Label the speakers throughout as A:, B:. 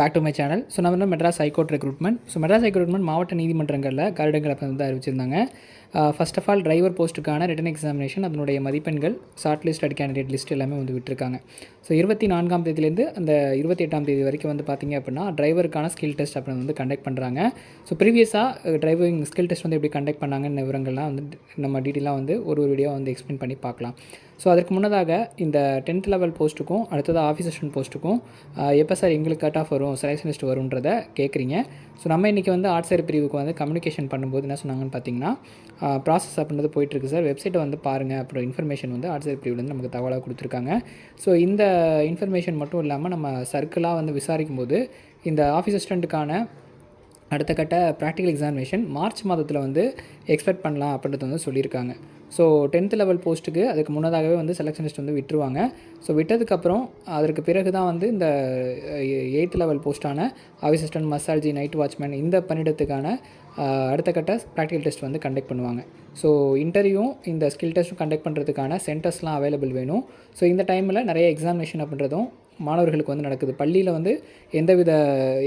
A: Back to my channel so நம்ம வந்து Madras high court recruitment so Madras ஹைகோர்ட்மெண்ட் மாவட்ட நீதிமன்றங்களில் கருடங்களை வந்து அறிவிச்சிருந்தாங்க. ஃபர்ஸ்ட் ஆஃப் ஆல் டிரைவர் போஸ்ட்டுக்கான ரிட்டன் எக்ஸாமினேஷன் அதனுடைய மதிப்பெண்கள் short list at candidate list எல்லாமே வந்து விட்டுருக்காங்க. ஸோ இருபத்தி நான்காம் தேதியிலேருந்து அந்த இருபத்தி எட்டாம் தேதி வரைக்கும் வந்து பார்த்தீங்க அப்படின்னா டிரைவருக்கான ஸ்கில் டெஸ்ட் அப்படின்னு வந்து கண்டக்ட் பண்ணுறாங்க ஸோ ப்ரீவியஸாக டிரைவிங் ஸ்கில் டெஸ்ட் வந்து எப்படி கண்டக்ட் பண்ணாங்கன்னு விவரங்கள்லாம் வந்து நம்ம டீட்டெயிலாக வந்து ஒரு ஒரு வீடியோ வந்து எக்ஸ்பிளைன் பண்ணி பார்க்கலாம் ஸோ அதற்கு முன்னதாக இந்த டென்த் லெவல் போஸ்ட்டுக்கும் அடுத்ததாக ஆஃபீஸ் அசிஸ்டன்ட் போஸ்ட்டுக்கும் எப்போ சார் எங்களுக்கு கட் ஆஃப் வரும் செலெக்ஷன் லிஸ்ட் வரும்ன்றதை கேட்குறீங்க ஸோ நம்ம இன்றைக்கி வந்து ஆர்ட்ஸ் சைடு பிரிவுக்கு வந்து கம்யூனிகேஷன் பண்ணும்போது என்ன சொன்னாங்கன்னு பார்த்தீங்கன்னா ப்ராசஸ் அப்படின்றது போயிட்டுருக்கு சார். வெப்சைட்டை வந்து பாருங்கள் அப்புறம் இன்ஃபர்மேஷன் வந்து ஆர்ட்ஸ் சைடு பிரிவுலேருந்து நமக்கு தகவலாக கொடுத்துருக்காங்க. ஸோ இந்த இன்ஃபர்மேஷன் மட்டும் இல்லாமல் நம்ம சர்க்கிளாக வந்து விசாரிக்கும் போது இந்த ஆஃபீஸ் அசிஸ்டண்ட்டுக்கான அடுத்த கட்ட ப்ராக்டிக்கல் எக்ஸாமினேஷன் மார்ச் மாதத்தில் வந்து எக்ஸ்பெக்ட் பண்ணலாம் அப்படின்றது வந்து சொல்லியிருக்காங்க. ஸோ டென்த் லெவல் போஸ்ட்டுக்கு அதுக்கு முன்னதாகவே வந்து செலெக்ஷன் லிஸ்ட் வந்து விட்டுருவாங்க. ஸோ விட்டதுக்கப்புறம் அதற்கு பிறகு தான் வந்து இந்த எயித் லெவல் போஸ்ட்டான ஆஃபீஸ் அசிஸ்டன்ட் மசால்ஜி நைட் வாட்ச்மேன் இந்த பணியிடத்துக்கான அடுத்த கட்ட ப்ராக்டிக்கல் டெஸ்ட் வந்து கண்டக்ட் பண்ணுவாங்க. ஸோ இன்டர்வியூவும் இந்த ஸ்கில் டெஸ்ட்டும் கண்டக்ட் பண்ணுறதுக்கான சென்டர்ஸ்லாம் அவைலபிள் வேணும். ஸோ இந்த டைமில் நிறைய எக்ஸாமினேஷன் அப்படின்றதும் மாணவர்களுக்கு வந்து நடக்குது. பள்ளியில் வந்து எந்தவித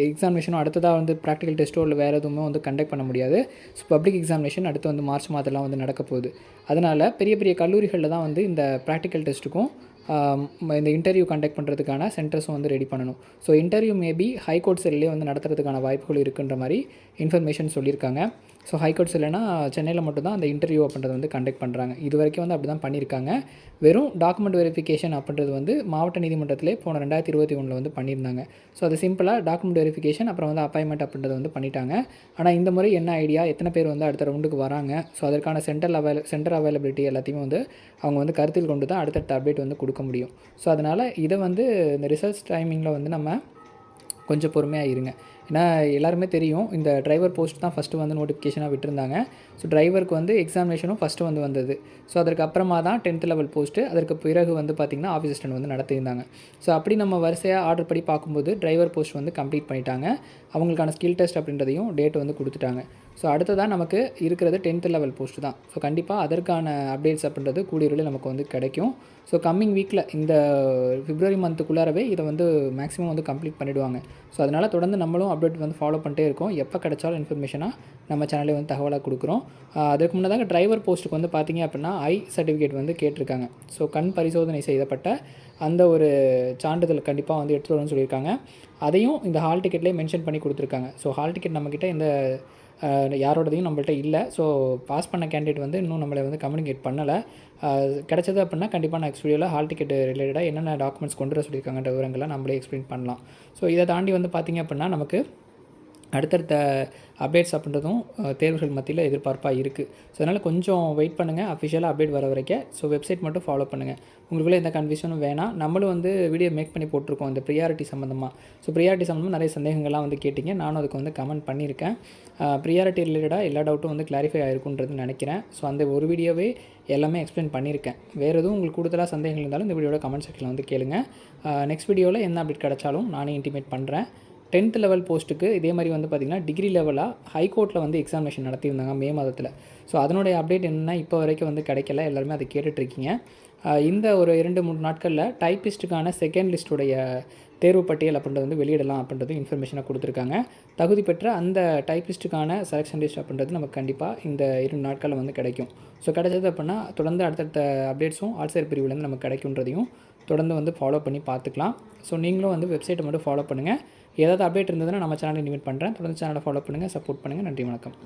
A: எக்ஸாமினேஷனும் அடுத்ததாக வந்து ப்ராக்டிக்கல் டெஸ்ட்டோ இல்லை வேறு எதுவுமே வந்து கண்டக்ட் பண்ண முடியாது. ஸோ பப்ளிக் எக்ஸாமினேஷன் அடுத்து வந்து மார்ச் மாதம்லாம் வந்து நடக்க போகுது. அதனால் பெரிய பெரிய கல்லூரிகளில் தான் வந்து இந்த ப்ராக்டிக்கல் டெஸ்ட்டுக்கும் இந்த இன்டர்வியூ கண்டக்ட் பண்ணுறதுக்கான சென்டர்ஸும் வந்து ரெடி பண்ணணும். So interview maybe high court செல்லே வந்து நடத்துறதுக்கான வாய்ப்புகள் இருக்குன்ற மாதிரி இன்ஃபர்மேஷன் சொல்லியிருக்காங்க. ஸோ ஹைகோர்ட் செல்லைனா சென்னையில் மட்டும்தான் அந்த இன்டர்வியூ அப்படின்றத வந்து கண்டக்ட் பண்ணுறாங்க இது வரைக்கும் வந்து அப்படி தான் பண்ணியிருக்காங்க. வெறும் டாக்குமெண்ட் வெரிஃபிகேஷன் அப்படின்றது வந்து மாவட்ட நீதிமன்றத்திலே போன ரெண்டாயிரத்தி இருபத்தி ஒன்றில் வந்து பண்ணியிருந்தாங்க. ஸோ அது சிம்பிளாக டாக்குமெண்ட் வெரிஃபிகேஷன் அப்புறம் வந்து அப்பாயின்மெண்ட் அப்படின்றது வந்து பண்ணிட்டாங்க. ஆனால் இந்த முறை என்ன ஐடியா எத்தனை பேர் வந்து அடுத்த ரவுண்டுக்கு வராங்க? ஸோ அதற்கான சென்டர் அவைல சென்டர் அவைலபிலிட்டி எல்லாத்தையுமே வந்து அவங்க வந்து கருத்தில் கொண்டு தான் அடுத்தடுத்த அப்டேட் வந்து கொடுக்க முடியும். ஸோ அதனால் இதை வந்து இந்த ரிசர்ச் டைமிங்கில் வந்து நம்ம கொஞ்சம் பொறுமையாக இருங்க. ஏன்னா எல்லாருமே தெரியும் இந்த டிரைவர் போஸ்ட் தான் ஃபஸ்ட்டு வந்து நோட்டிஃபிகேஷனாக விட்டுருந்தாங்க. ஸோ டிரைவருக்கு வந்து எக்ஸாமினேஷனும் ஃபஸ்ட்டு வந்து வந்தது. ஸோ அதற்கு அப்புறமா தான் டென்த் லெவல் போஸ்ட்டு அதற்கு பிறகு வந்து பார்த்திங்கன்னா ஆஃபீஸ் அசிஸ்டன்ட் வந்து நடத்தியிருந்தாங்க. ஸோ அப்படி நம்ம வரிசையாக ஆர்டர் படி பார்க்கும்போது டிரைவர் போஸ்ட் வந்து கம்ப்ளீட் பண்ணிட்டாங்க. அவங்களுக்கான ஸ்கில் டெஸ்ட் அப்படின்றதையும் டேட் வந்து கொடுத்துட்டாங்க. ஸோ அடுத்ததாக நமக்கு இருக்கிறது டென்த் லெவல் போஸ்ட் தான். ஸோ கண்டிப்பாக அதற்கான அப்டேட்ஸ் அப்படின்றது கூடிய நமக்கு வந்து கிடைக்கும். ஸோ கம்மிங் வீக்கில் இந்த பிப்ரவரி மந்த்துக்குள்ளாரவே இதை வந்து மேக்ஸிமம் வந்து கம்ப்ளீட் பண்ணிவிடுவாங்க ஸோ அதனால் தொடர்ந்து நம்மளும் அப்டேட் வந்து ஃபாலோ பண்ணிட்டே இருக்கோம். எப்போ கிடைச்சாலும் இன்ஃபர்மேஷனாக நம்ம சேனலே வந்து தகவலாக கொடுக்குறோம். அதுக்கு முன்னதாக டிரைவர் போஸ்ட்டுக்கு வந்து பார்த்திங்க அப்படின்னா ஐ சர்டிஃபிகேட் வந்து கேட்டிருக்காங்க. ஸோ கண் பரிசோதனை செய்யப்பட்ட அந்த ஒரு சான்றிதழ் கண்டிப்பாக வந்து எடுத்துகிட்டு வரணும்னு சொல்லியிருக்காங்க. அதையும் இந்த ஹால் டிக்கெட்லேயே மென்ஷன் பண்ணி கொடுத்துருக்காங்க. ஸோ ஹால் டிக்கெட் நம்மக்கிட்ட இந்த யாரோடதையும் நம்மள்ட்ட இல்லை. ஸோ பாஸ் பண்ண கேண்டிடேட் வந்து இன்னும் நம்மளை வந்து கம்யூனிகேட் பண்ணலை. கிடச்சது அப்படின்னா கண்டிப்பாக நெக்ஸ்ட் வீடியோவில் ஹால் டிக்கெட் ரிலேட்டடாக என்னென்ன டாக்குமெண்ட்ஸ் கொண்டு வர சொல்லியிருக்காங்கன்ற விவரங்களை நம்மளே எக்ஸ்பிளைன் பண்ணலாம். ஸோ இதை தாண்டி வந்து பார்த்திங்க அப்படின்னா நமக்கு அடுத்தடுத்த அப்டேட்ஸ் அப்படின்றதும் தேர்வுகள் மத்தியில் எதிர்பார்ப்பாக இருக்குது ஸோ அதனால் கொஞ்சம் வெயிட் பண்ணுங்கள் அஃபிஷியலாக அப்டேட் வர வரைக்கும். ஸோ வெப்சைட் மட்டும் ஃபாலோ பண்ணுங்கள் உங்களுக்குள்ளே எந்த கன்ஃபியூஷனும் வேணாம். நம்மளும் வந்து வீடியோ மேக் பண்ணி போட்டிருக்கோம். இந்த ப்ரியாரிட்டி சம்மந்தமாக ஸோ ப்ரியாரிட்டி சம்மந்தமாக நிறைய சந்தேகங்கள்லாம் வந்து கேட்டிங்க. நானும் அதுக்கு வந்து கமெண்ட் பண்ணியிருக்கேன். ப்ரியாரிட்டி ரிலேட்டடாக எல்லா டவுட்டும் வந்து கிளாரிஃபை ஆகிருக்குன்றது நினைக்கிறேன். ஸோ அந்த ஒரு வீடியோவே எல்லாமே எக்ஸ்பிளைன் பண்ணியிருக்கேன். வேறு எதுவும் உங்களுக்கு கூடுதலாக சந்தேகங்கள் இருந்தாலும் இந்த வீடியோட கமெண்ட் செக்ஷனில் வந்து கேளுங்கள் நெக்ஸ்ட் வீடியோவில் என்ன அப்டேட் கிடச்சாலும் நானே இன்டிமேட் பண்ணுறேன் டென்த் லெவல் போஸ்ட்டுக்கு இதே மாதிரி வந்து பார்த்திங்கன்னா டிகிரி லெவலாக ஹைகோர்ட்டில் வந்து எக்ஸாமினேஷன் நடத்தியிருந்தாங்க மே மாதத்தில். ஸோ அதனுடைய அப்டேட் என்னென்னா இப்போ வரைக்கும் வந்து கிடைக்கல. எல்லாருமே அதை கேட்டுட்ருக்கீங்க. இந்த ஒரு இரண்டு மூணு நாட்களில் டைப்பிஸ்ட்டுக்கான செகண்ட் லிஸ்ட்டுடைய தேர்வு பட்டியல் அப்படின்றது வந்து வெளியிடலாம் அப்படின்றது இன்ஃபர்மேஷனாக கொடுத்துருக்காங்க. தகுதி பெற்ற அந்த டைப்பிஸ்ட்டுக்கான செலெக்ஷன் லிஸ்ட் அப்படின்றது நமக்கு கண்டிப்பாக இந்த இரண்டு நாட்களில் வந்து கிடைக்கும். ஸோ கிடைச்சது அப்படின்னா தொடர்ந்து அடுத்தடுத்த அப்டேட்ஸும் ஆட்சியர் பிரிவுலேருந்து நமக்கு கிடைக்குன்றதையும் தொடர்ந்து வந்து ஃபாலோ பண்ணி பார்த்துக்கலாம். ஸோ நீங்களும் வந்து வெப்சைட்டை மட்டும் ஃபாலோ பண்ணுங்கள் ஏதாவது அப்டேட் இருந்ததுன்னா நம்ம சேனலை இன்வைட் பண்ணுறேன் தொடர்ந்து சேனலை ஃபாலோ பண்ணுங்கள் சப்போர்ட் பண்ணுங்கள் நன்றி வணக்கம்.